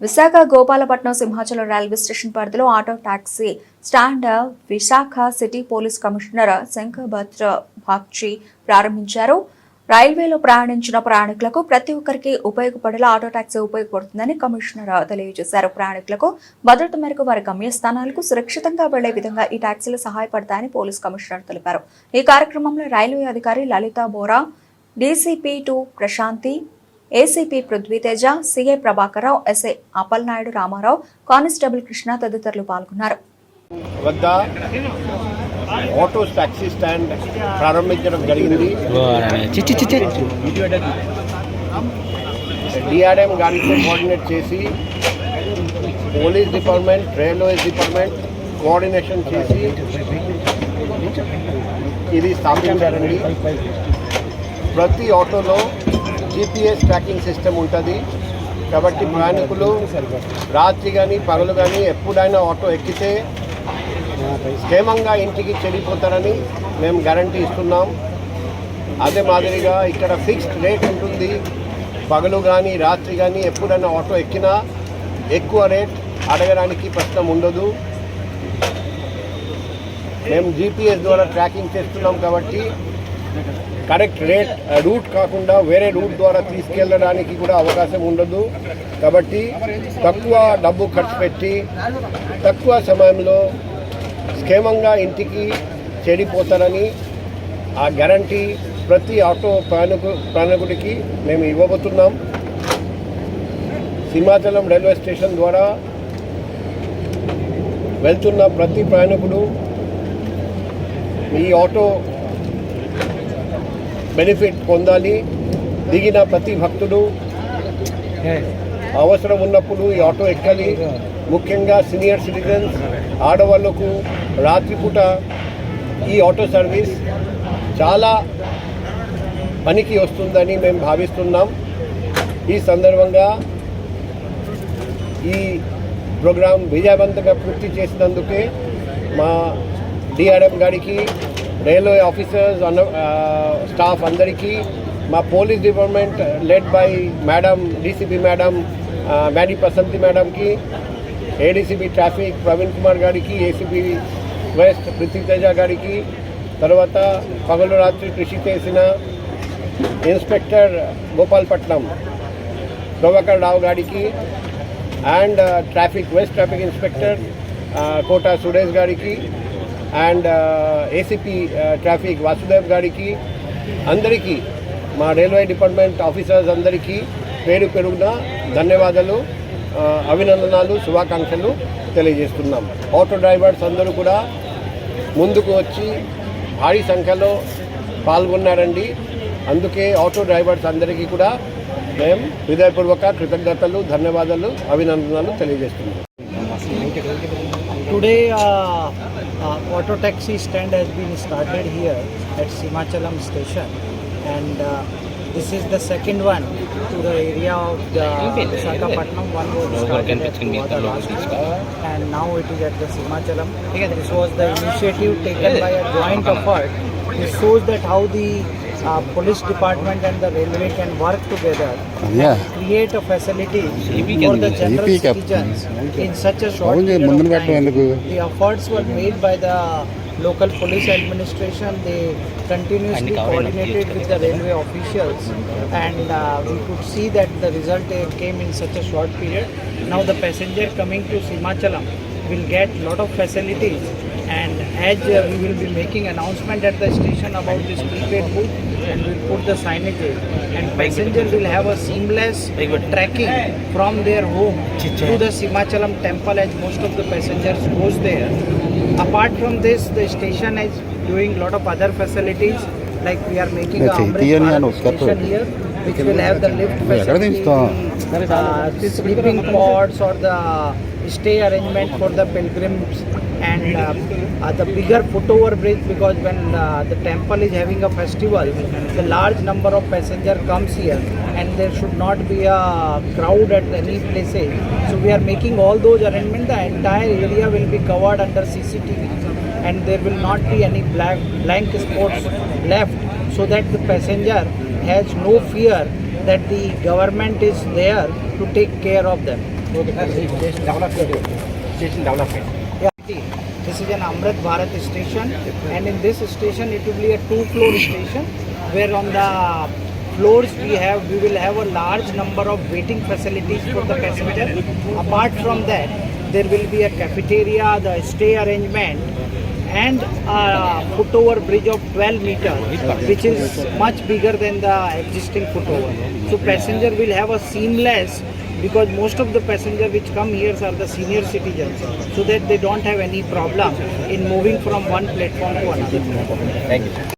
Visakha Gopalapatnam Simhachalam railway station పరిధిలో auto taxi stand Visakha city police commissioner Shankhabrata Bagchi ప్రారంభించారు. రైల్వేలో ప్రయాణించిన ప్రయాణికులకు ప్రతి ఒక్కరికి ఉపయోగపడేలా ఆటో టాక్సీ ఉపయోగపడుతుందని కమిషనర్ తెలియజేశారు. ప్రయాణికులకు భద్రత మేరకు వారి గమ్యస్థానాలకు సురక్షితంగా వెళ్ళే విధంగా ఈ టాక్సీలు సహాయపడతాయని పోలీస్ కమిషనర్ తెలిపారు. ఈ కార్యక్రమంలో రైల్వే అధికారి Lalitha Bora DCP two Prashanthi ACP Prithviteja CI Prabhakararao SI Appalanaidu Ramarao constable Krishna తదితరులు పాల్గొన్నారు. వద్ద ఆటో టాక్సీ స్టాండ్ ప్రారంభించడం జరిగింది. డిఆర్ఎం గారితో కోఆర్డినేట్ చేసి police department railways department coordination చేసి ఇది స్థాపించారండి. ప్రతి ఆటోలో జీపీఎస్ ట్రాకింగ్ సిస్టమ్ ఉంటుంది. కాబట్టి ప్రయాణికులు రాత్రి కానీ పగలు కానీ ఎప్పుడైనా ఆటో ఎక్కితే క్షేమంగా ఇంటికి చెడిపోతారని మేము గ్యారంటీ ఇస్తున్నాం. అదే మాదిరిగా ఇక్కడ ఫిక్స్డ్ రేట్ ఉంటుంది. పగలు కానీ రాత్రి కానీ ఎప్పుడైనా ఆటో ఎక్కినా ఎక్కువ రేట్ అడగడానికి ప్రశ్న ఉండదు. మేము జీపీఎస్ ద్వారా ట్రాకింగ్ చేస్తున్నాం కాబట్టి కరెక్ట్ రేట్ రూట్ కాకుండా వేరే రూట్ ద్వారా తీసుకెళ్ళడానికి కూడా అవకాశం ఉండదు. కాబట్టి తక్కువ డబ్బు ఖర్చు పెట్టి తక్కువ సమయంలో క్షేమంగా ఇంటికి చెడిపోతారని ఆ గ్యారంటీ ప్రతి ఆటో ప్రయాణికు ప్రయాణికుడికి మేము ఇవ్వబోతున్నాం. సింహాచలం రైల్వే స్టేషన్ ద్వారా వెళ్తున్న ప్రతి ప్రయాణికుడు ఈ ఆటో బెనిఫిట్ పొందాలి. దిగిన ప్రతి భక్తుడు అవసరం ఉన్నప్పుడు ఈ ఆటో ఎక్కాలి. ముఖ్యంగా సీనియర్ సిటిజన్స్ ఆడవాళ్ళకు రాత్రిపూట ఈ ఆటో సర్వీస్ చాలా పనికి వస్తుందని మేము భావిస్తున్నాం. ఈ సందర్భంగా ఈ ప్రోగ్రాం విజయవంతంగా పూర్తి చేసినందుకే మా డిఆర్ఎం గారికి రైల్వే ఆఫీసర్స్ అన్న స్టాఫ్ అందరికీ మా police department led by madam DCP madam మేడీ Prasanthi మేడంకి ఏడీసీపీ ట్రాఫిక్ ప్రవీణ్ కుమార్ గారికి ఏసీపీ వెస్ట్ పృథ్వీతేజ గారికి తర్వాత పగలు రాత్రి కృషి చేసిన ఇన్స్పెక్టర్ గోపాల్పట్నం ప్రభాకర్ రావు గారికి and traffic west traffic inspector Kota Suresh గారికి అండ్ ఏసీపీ ట్రాఫిక్ వాసుదేవ్ గారికి అందరికీ మా రైల్వే డిపార్ట్మెంట్ ఆఫీసర్స్ అందరికీ పేరు పెరుగున ధన్యవాదాలు అభినందనాలు శుభాకాంక్షలు తెలియజేస్తున్నాం. ఆటో డ్రైవర్స్ అందరూ కూడా ముందుకు వచ్చి భారీ సంఖ్యలో పాల్గొన్నారండి. అందుకే ఆటో డ్రైవర్స్ అందరికీ కూడా మేము హృదయపూర్వక కృతజ్ఞతలు ధన్యవాదాలు అభినందనలు తెలియజేస్తున్నాం. Today uh, auto taxi stand has been started here at Simachalam station, and uh, this is the second one to the area of the Visakhapatnam. One was started at last week, and now it is at the Simachalam. This was the initiative taken by a joint effort. This shows that how the uh, police department and the railway can work together yeah. create a facility for the general citizens in such a short period of time. The efforts were made by the local police administration. They continuously coordinated with the railway officials and uh, we could see that the result came in such a short period. Now the passenger coming to Simachalam will get lot of facilities and as uh, we will be making announcement at the station about this prepaid food, and we'll put the signage there. And passengers will have a seamless tracking from their home to the Simachalam temple as most of the passengers goes there. Apart from this, the station is doing lot of other facilities like we are making a Amrit station here which will have the lift facility, uh, sleeping pods or the stay arrangement for the pilgrims and uh, uh, the bigger foot-over bridge because when uh, the temple is having a festival, the large number of passenger comes here and there should not be a crowd at any places. So we are making all those arrangements. The entire area will be covered under CCTV and there will not be any black, blank spots left so that the passenger has no fear that the government is there to take care of them. This is an Amrit Bharat station, and in this station it will be a two-floor station, where on the floors we have we will have a large number of waiting facilities for the passenger. Apart from that, there will be a cafeteria, the stay arrangement, and a footover bridge of 12 meters, which is much bigger than the existing footover. So passenger will have a seamless because most of the passengers which come here are the senior citizens so that they don't have any problem in moving from one platform to another.